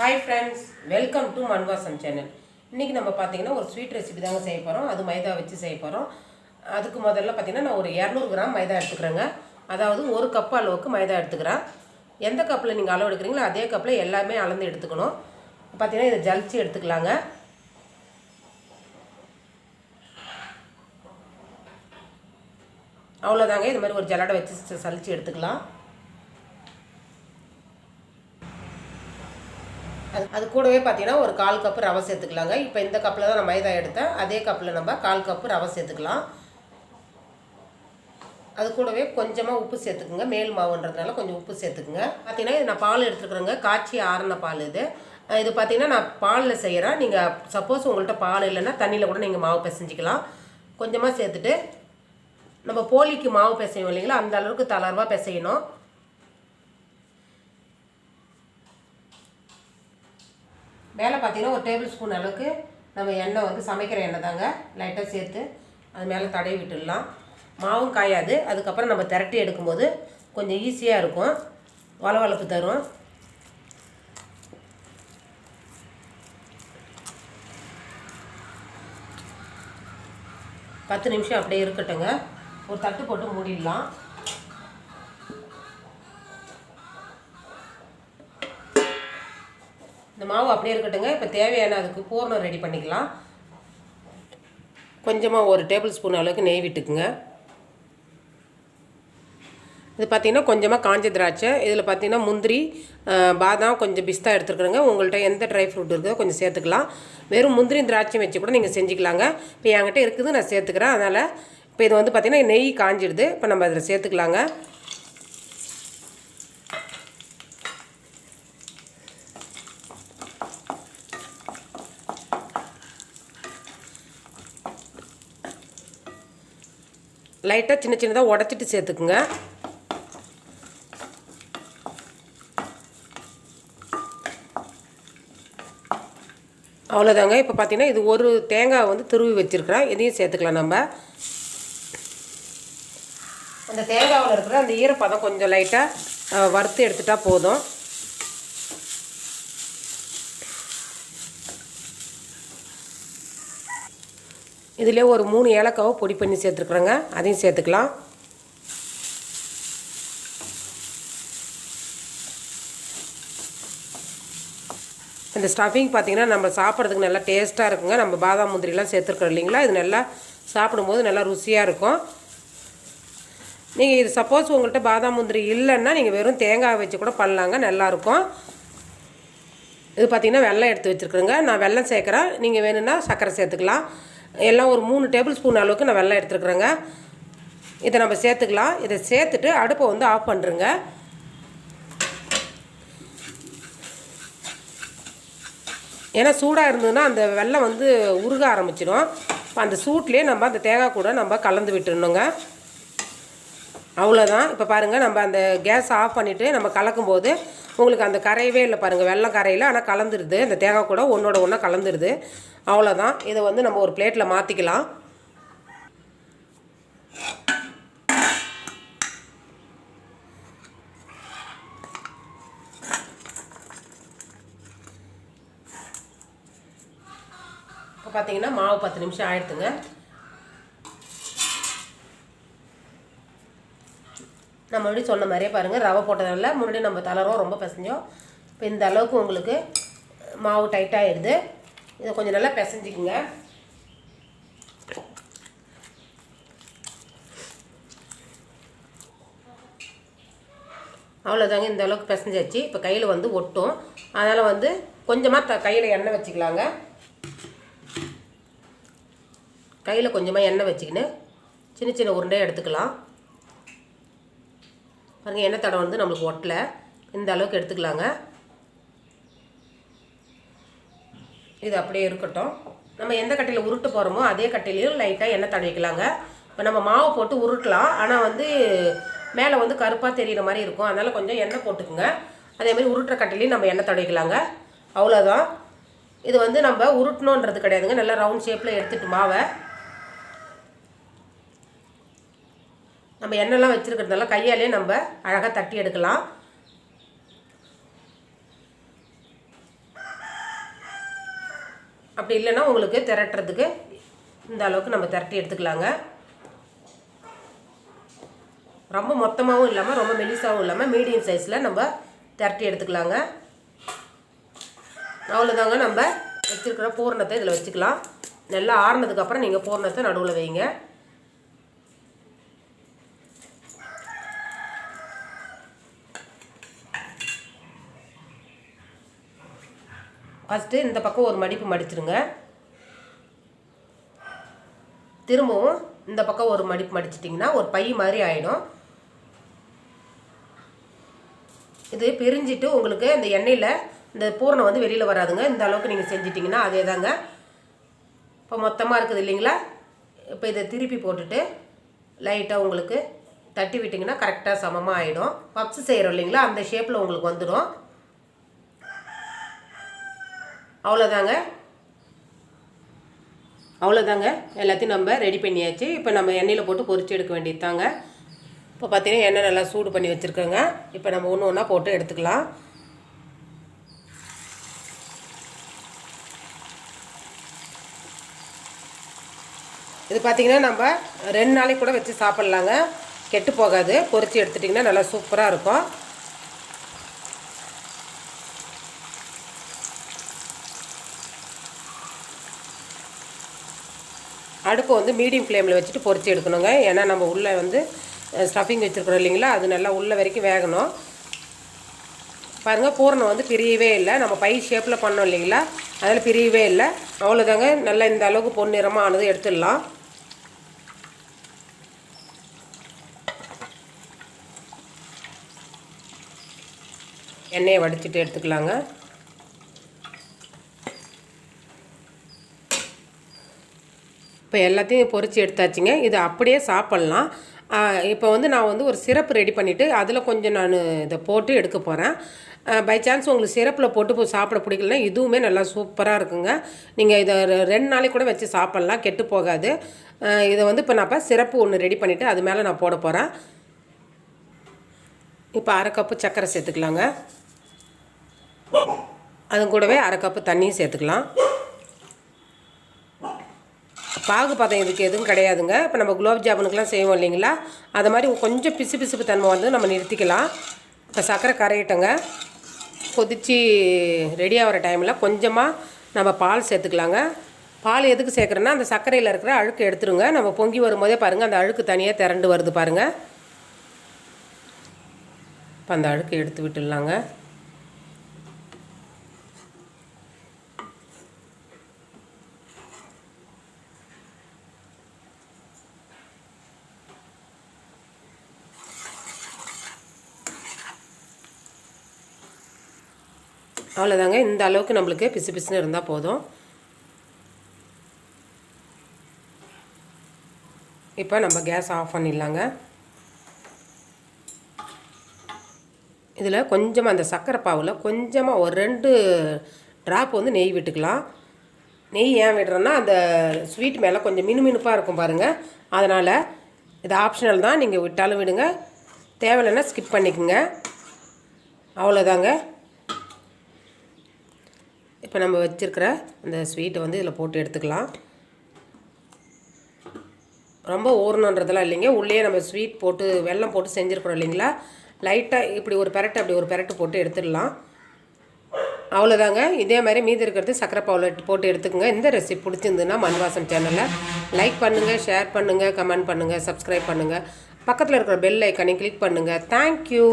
Hi friends welcome to Manvasam channel இன்றைக்கி நம்ம பார்த்தீங்கன்னா ஒரு ஸ்வீட் ரெசிபி தாங்க செய்ய போகிறோம் அது மைதா வச்சு செய்ய போகிறோம் அதுக்கு முதல்ல பார்த்தீங்கன்னா நான் ஒரு இரநூறு கிராம் மைதா எடுத்துக்கிறேங்க. அதாவது ஒரு கப் அளவுக்கு மைதா எடுத்துக்கிறேன். எந்த கப்பில் நீங்கள் அளவு எடுக்கிறீங்களோ அதே கப்பில் எல்லாமே அளந்து எடுத்துக்கணும். பார்த்திங்கன்னா இதை ஜலிச்சு எடுத்துக்கலாங்க. அவ்வளோதாங்க இது மாதிரி ஒரு ஜலடை வச்சு சலிச்சு எடுத்துக்கலாம். அது அது கூடவே பார்த்தீங்கன்னா ஒரு கால் கப்பு ரவை சேர்த்துக்கலாங்க. இப்போ இந்த கப்பில் தான் நான் மைதா எடுத்தேன். அதே கப்பில் நம்ம கால் கப்பு ரவை சேர்த்துக்கலாம். அது கூடவே கொஞ்சமாக உப்பு சேர்த்துக்குங்க. மேல் மாவுன்றதுனால கொஞ்சம் உப்பு சேர்த்துக்குங்க. பார்த்தீங்கன்னா இது நான் பால் எடுத்துருக்குறேங்க. காய்ச்சி ஆறின பால் இது. இது பார்த்தீங்கன்னா நான் பாலில் செய்கிறேன் நீங்கள் சப்போஸ் உங்கள்கிட்ட பால் இல்லைன்னா தண்ணியில் கூட நீங்கள் மாவு பிசைஞ்சிக்கலாம். கொஞ்சமாக சேர்த்துட்டு நம்ம போலிக்கு மாவு பிசையும் இல்லைங்களா? அந்த அளவுக்கு தளர்வாக பிசையணும். மேலே பார்த்தீங்கன்னா ஒரு டேபிள் ஸ்பூன் அளவுக்கு நம்ம எண்ணெய் வந்து சமைக்கிற எண்ணெய் தாங்க. லைட்டாக சேர்த்து அது மேலே தடவி விட்டுடலாம். மாவும் காயாது. அதுக்கப்புறம் நம்ம திரட்டி எடுக்கும்போது கொஞ்சம் ஈஸியாக இருக்கும். வளவளப்பு தரும். பத்து நிமிஷம் அப்படியே இருக்கட்டுங்க ஒரு தட்டு போட்டு மூடிடலாம். இந்த மாவு அப்படியே இருக்கட்டுங்க இப்போ தேவையான அதுக்கு பூர்ணம் ரெடி பண்ணிக்கலாம். கொஞ்சமாக ஒரு டேபிள் ஸ்பூன் அளவுக்கு நெய் விட்டுக்குங்க. இது பார்த்திங்கன்னா கொஞ்சமாக காஞ்ச திராட்சை இதில் பார்த்தீங்கன்னா முந்திரி பாதாம் கொஞ்சம் பிஸ்தா எடுத்துருக்குறேங்க. உங்கள்கிட்ட எந்த ட்ரை ஃப்ரூட் இருக்கோ கொஞ்சம் சேர்த்துக்கலாம். வெறும் முந்திரி திராட்சை வச்சு கூட நீங்கள் செஞ்சுக்கலாங்க. இப்போ என்கிட்ட இருக்குது நான் சேர்த்துக்கிறேன். அதனால் இப்போ இது வந்து பார்த்திங்கன்னா நெய் காஞ்சிடுது. இப்போ நம்ம அதில் சேர்த்துக்கலாங்க. லைட்டாக சின்ன சின்னதாக உடச்சிட்டு சேர்த்துக்குங்க. அவ்வளோதாங்க இப்போ பார்த்தீங்கன்னா இது ஒரு தேங்காய் வந்து துருவி வச்சுருக்கிறேன். இதையும் சேர்த்துக்கலாம் நம்ம. அந்த தேங்காவில் இருக்கிற அந்த ஈரப்பதம் கொஞ்சம் லைட்டாக வறுத்து எடுத்துட்டால் போதும். இதிலே ஒரு மூணு ஏலக்காவை பொடி பண்ணி சேர்த்துருக்குறேங்க. அதையும் சேர்த்துக்கலாம். இந்த ஸ்டஃபிங் பார்த்தீங்கன்னா நம்ம சாப்பிட்றதுக்கு நல்லா டேஸ்ட்டாக இருக்குங்க. நம்ம பாதாம் முந்திரிலாம் சேர்த்துருக்கோம் இல்லைங்களா? இது நல்லா சாப்பிடும்போது நல்லா ருசியாக இருக்கும். நீங்கள் இது சப்போஸ் உங்கள்கிட்ட பாதாம் முந்திரி இல்லைன்னா நீங்கள் வெறும் தேங்காய் வச்சு கூட பண்ணலாங்க. நல்லாயிருக்கும் இது பார்த்தீங்கன்னா வெள்ளம் எடுத்து வச்சுருக்குறேங்க. நான் வெல்லம் சேர்க்குறேன். நீங்கள் வேணும்னா சர்க்கரை சேர்த்துக்கலாம். எல்லாம் ஒரு மூணு டேபிள் ஸ்பூன் அளவுக்கு நான் வெள்ளம் எடுத்துருக்குறேங்க. இதை நம்ம சேர்த்துக்கலாம். இதை சேர்த்துட்டு அடுப்பை வந்து ஆஃப் பண்ணுறேங்க ஏன்னா சூடாக இருந்ததுன்னா அந்த வெள்ளம் வந்து உருக ஆரம்பிச்சிடும். இப்போ அந்த சூட்லேயே நம்ம அந்த தேங்காய் கூட நம்ம கலந்து விட்டுடணுங்க அவ்வளோதான் இப்போ பாருங்கள் நம்ம அந்த கேஸ் ஆஃப் பண்ணிவிட்டு நம்ம கலக்கும்போது உங்களுக்கு அந்த கரையவே இல்லை பாருங்கள் வெள்ளம் கரையில். ஆனால் கலந்துருது. அந்த தேங்காய் கூட ஒன்றோட ஒன்றா கலந்துருது. அவ்வளோதான் இதை வந்து நம்ம ஒரு பிளேட்டில் மாற்றிக்கலாம் இப்போ பார்த்தீங்கன்னா மாவு பத்து நிமிஷம் ஆயிடுத்துங்க நம்ம எப்படி சொன்ன மாதிரியே பாருங்கள் ரவை போட்டதால முன்னாடி நம்ம தளரும் ரொம்ப பிசைஞ்சோம். இப்போ இந்த அளவுக்கு உங்களுக்கு மாவு டைட்டாகிடுது இதை கொஞ்சம் நல்லா பிசைஞ்சிக்குங்க. அவ்வளோதாங்க இந்த அளவுக்கு பிசைஞ்சாச்சு. இப்போ கையில் வந்து ஒட்டும். அதனால் வந்து கொஞ்சமாக த கையில் எண்ணெய் வச்சுக்கலாங்க. கையில் கொஞ்சமாக எண்ணெய் வச்சுக்கின்னு சின்ன சின்ன உருண்டையாக எடுத்துக்கலாம். பாருங்கள் எண்ணெய் தடம் வந்து நம்மளுக்கு ஒட்டலை. இந்த அளவுக்கு எடுத்துக்கலாங்க. இது அப்படியே இருக்கட்டும். நம்ம எந்த கட்டையில் உருட்டு போகிறோமோ அதே கட்டையிலையும் லைட்டாக எண்ணெய் தடவிக்கலாங்க இப்போ நம்ம மாவு போட்டு உருட்டலாம். ஆனால் வந்து மேலே வந்து கருப்பாக தெரிகிற மாதிரி இருக்கும். அதனால் கொஞ்சம் எண்ணெய் போட்டுக்குங்க. அதேமாதிரி உருட்டுற கட்டையிலையும் நம்ம எண்ணெய் தடவிக்கலாங்க அவ்வளோதான் இது வந்து நம்ம உருட்டணுன்றது கிடையாதுங்க. நல்லா ரவுண்ட் ஷேப்பில் எடுத்துகிட்டு மாவை. நம்ம எண்ணெய்லாம் வச்சுருக்கிறதால கையாலே நம்ம அழகாக தட்டி எடுக்கலாம். அப்படி இல்லைன்னா உங்களுக்கு திரட்டுறதுக்கு இந்த அளவுக்கு நம்ம திரட்டி எடுத்துக்கலாங்க. ரொம்ப மொத்தமாகவும் இல்லாமல் ரொம்ப மெலிசாகவும் இல்லாமல் மீடியம் சைஸில் நம்ம திரட்டி எடுத்துக்கலாங்க. அவ்வளோதாங்க நம்ம வச்சுருக்கிற பூரணத்தை இதில் வச்சுக்கலாம். நல்லா ஆறுனதுக்கப்புறம் நீங்கள் பூரணத்தை நடுவில் வைங்க. ஃபஸ்ட்டு இந்த பக்கம் ஒரு மடிப்பு மடிச்சிருங்க. திரும்பவும் இந்த பக்கம் ஒரு மடிப்பு மடிச்சிட்டிங்கன்னா ஒரு பை மாதிரி ஆகிடும் இது பிரிஞ்சிட்டு உங்களுக்கு இந்த எண்ணெயில் இந்த பூரணம் வந்து வெளியில் வராதுங்க. இந்த அளவுக்கு நீங்கள் செஞ்சிட்டிங்கன்னா அதே தாங்க. இப்போ மொத்தமாக இருக்குது இல்லைங்களா? இப்போ இதை திருப்பி போட்டுட்டு லைட்டாக உங்களுக்கு தட்டி விட்டிங்கன்னா கரெக்டாக சமமாக ஆகிடும் பப்ஸ் செய்கிறோம் இல்லைங்களா? அந்த ஷேப்பில் உங்களுக்கு வந்துடும். அவ்வளோதாங்க அவ்வளோதாங்க எல்லாத்தையும் நம்ம ரெடி பண்ணியாச்சு. இப்போ நம்ம எண்ணெயில் போட்டு பொறிச்சு எடுக்க வேண்டியது தாங்க இப்போ பார்த்தீங்கன்னா எண்ணெய் நல்லா சூடு பண்ணி வச்சுருக்கோங்க. இப்போ நம்ம ஒன்று ஒன்றா போட்டு எடுத்துக்கலாம். இது பார்த்திங்கன்னா நம்ம ரெண்டு நாளைக்கு கூட வச்சு சாப்பிட்லாங்க. கெட்டு போகாது. பொறிச்சு எடுத்துட்டிங்கன்னா நல்லா சூப்பராக இருக்கும். அடுப்பு வந்து மீடியம் ஃப்ளேமில் வச்சுட்டு பொறிச்சு எடுக்கணுங்க. ஏன்னா நம்ம உள்ளே வந்து ஸ்டஃபிங் வச்சுருக்குறோம் இல்லைங்களா? அது நல்லா உள்ள வரைக்கும் வேகணும். பாருங்கள் பூரணம் வந்து பிரியவே இல்லை. நம்ம பை ஷேப்பில் பண்ணோம் இல்லைங்களா? அதில் பிரியவே இல்லை. அவ்வளோதாங்க நல்லா இந்த அளவுக்கு பொன்னிறமாக ஆனது எடுத்துடலாம். எண்ணெயை வடிச்சிட்டு எடுத்துக்கலாங்க. இப்போ எல்லாத்தையும் பொறிச்சு எடுத்தாச்சுங்க. இது அப்படியே சாப்பிட்லாம். இப்போ வந்து நான் வந்து ஒரு சிரப்பு ரெடி பண்ணிவிட்டு அதில் கொஞ்சம் நான் இதை போட்டு எடுக்க போகிறேன் பை சான்ஸ் உங்களுக்கு சிரப்பில் போட்டு போய் சாப்பிட பிடிக்கலனா இதுவுமே நல்லா சூப்பராக இருக்குங்க. நீங்கள் இதை ரெ- ரெண்டு நாளைக்கு கூட வச்சு சாப்பிட்லாம் கெட்டு போகாது. இதை வந்து இப்போ நான் இப்போ சிரப்பு ஒன்று ரெடி பண்ணிவிட்டு அது மேலே நான் போட போகிறேன் இப்போ அரை கப்பு சர்க்கரை சேர்த்துக்கலாங்க. அது கூடவே அரை கப்பு தண்ணியும் சேர்த்துக்கலாம். பாகு பதம் இதுக்கு எதுவும் கிடையாதுங்க. இப்போ நம்ம குலோப் ஜாமுனுக்கெலாம் செய்வோம் இல்லைங்களா? அது மாதிரி கொஞ்சம் பிசு பிசுப்பு தன்மை வந்து நம்ம நிறுத்திக்கலாம். இப்போ சர்க்கரை கரையிட்டோங்க. கொதிச்சு ரெடி ஆகிற டைமில் கொஞ்சமாக நம்ம பால் சேர்த்துக்கலாங்க. பால் எதுக்கு சேர்க்குறேன்னா அந்த சர்க்கரையில் இருக்கிற அழுக்கு எடுத்துருங்க. நம்ம பொங்கி வரும்போதே பாருங்கள் அந்த அழுக்கு தனியாக திரண்டு வருது பாருங்கள் இப்போ அந்த அழுக்கு எடுத்து விட்டுடலாங்க. அவ்வளோதாங்க இந்த அளவுக்கு நம்மளுக்கு பிசு பிசுன்னு இருந்தால் போதும். இப்போ நம்ம கேஸ் ஆஃப் பண்ணிடலாங்க. இதில் கொஞ்சமாக அந்த சர்க்கரை பாவில் கொஞ்சமாக ஒரு ரெண்டு ட்ராப் வந்து நெய் விட்டுக்கலாம். நெய் ஏன் விடுறோன்னா அந்த ஸ்வீட் மேலே கொஞ்சம் மினுமினுப்பாக இருக்கும் பாருங்கள் அதனால் இது ஆப்ஷனல் தான். நீங்கள் விட்டாலும் விடுங்க. தேவையில்லைன்னா ஸ்கிப் பண்ணிக்கோங்க. அவ்வளோதாங்க இப்போ நம்ம வச்சுருக்கிற அந்த ஸ்வீட்டை வந்து இதில் போட்டு எடுத்துக்கலாம். ரொம்ப ஊறணுன்றதெல்லாம் இல்லைங்க. உள்ளே நம்ம ஸ்வீட் போட்டு வெள்ளம் போட்டு செஞ்சுருக்குறோம் இல்லைங்களா? லைட்டாக இப்படி ஒரு பெரட்டு அப்படி ஒரு பெரட்டு போட்டு எடுத்துடலாம். அவ்வளோதாங்க. இதே மாதிரி மீதி இருக்கிறது சக்கரை பவுலர் போட்டு எடுத்துக்கோங்க. இந்த ரெசிபி பிடிச்சிருந்துன்னா மண்வாசம் சேனலில் லைக் பண்ணுங்கள் ஷேர் பண்ணுங்கள் கமெண்ட் பண்ணுங்கள் சப்ஸ்கிரைப் பண்ணுங்கள் பக்கத்தில் இருக்கிற பெல் ஐக்கனை கிளிக் பண்ணுங்கள் தேங்க்யூ